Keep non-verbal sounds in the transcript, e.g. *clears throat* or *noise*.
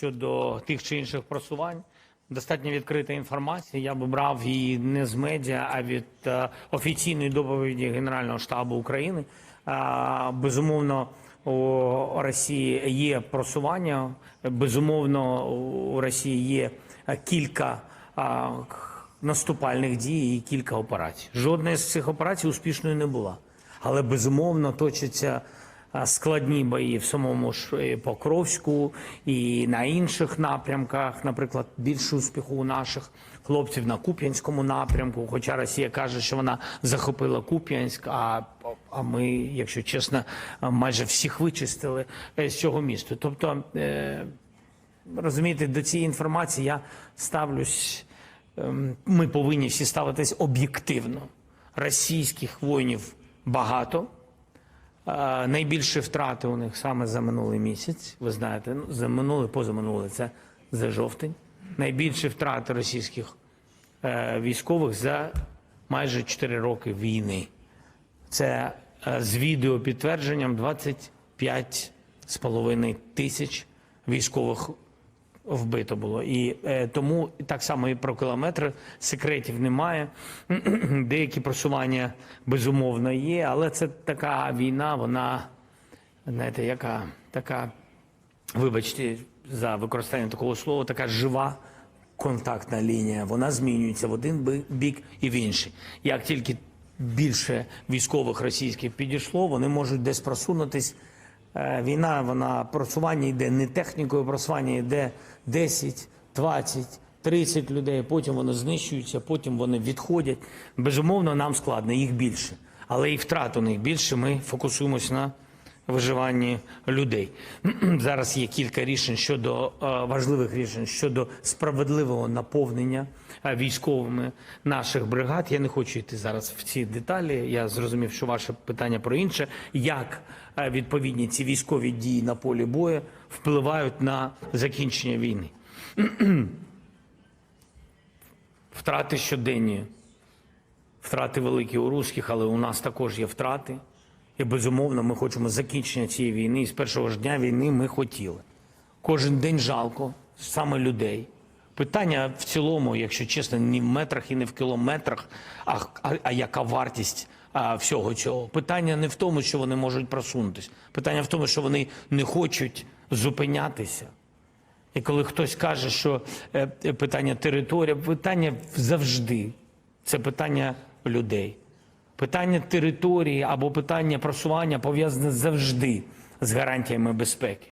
щодо тих чи інших просувань. Достатньо відкрита інформація. Я б брав її не з медіа, а від е, офіційної доповіді Генерального штабу України. А, безумовно, у Росії є просування. Безумовно, у Росії є е, кілька к- наступальних дій і кілька операцій. Жодна з цих операцій успішною не була. Але безумовно точаться а, складні бої в самому ж е, Покровську і на інших напрямках. Наприклад, більше успіху у наших хлопців на Куп'янському напрямку. Хоча Росія каже, що вона захопила Куп'янськ, а, а ми, якщо чесно, майже всіх вичистили е, з цього міста. Тобто, е, розумієте, до цієї інформації я ставлюсь. ем, Ми повинні всі ставитись об'єктивно. Російських воїнів багато. Найбільші втрати у них саме за минулий місяць. Ви знаєте, ну, за минулий, позаминулий, це за жовтень. Найбільші втрати російських е, військових за майже 4 роки війни. Це е, з відео підтвердженням 25,5 тисяч військових вбито було. І е, тому так само і про кілометри секретів немає. *clears throat* Деякі просування безумовно є, але це така війна, вона знаєте, яка така, вибачте за використання такого слова, така жива контактна лінія. Вона змінюється в один бік і в інший. Як тільки більше військових російських підійшло, вони можуть десь просунутись. Е, Війна, вона просування йде не технікою, просування йде 10, 20, 30 людей. Потім вони знищуються, потім вони відходять. Безумовно, нам складно, їх більше. Але і втрат у них більше. Ми фокусуємося на виживанні людей. *clears throat* Зараз є кілька рішень щодо е, важливих рішень щодо справедливого наповнення е, військовими наших бригад. Я не хочу йти зараз в ці деталі. Я зрозумів, що ваше питання про інше. Як е, відповідні ці військові дії на полі бою впливають на закінчення війни? *clears throat* Втрати щоденні. Втрати великі у русських, але у нас також є втрати. І безумовно, ми хочемо закінчення цієї війни. І з першого ж дня війни ми хотіли. Кожен день жалко саме людей. Питання в цілому, якщо чесно, не в метрах і не в кілометрах, а, а, а яка вартість а, всього цього. Питання не в тому, що вони можуть просунутися. Питання в тому, що вони не хочуть зупинятися. І коли хтось каже, що е, питання територія, питання завжди це питання людей. Питання території або питання просування пов'язане завжди з гарантіями безпеки.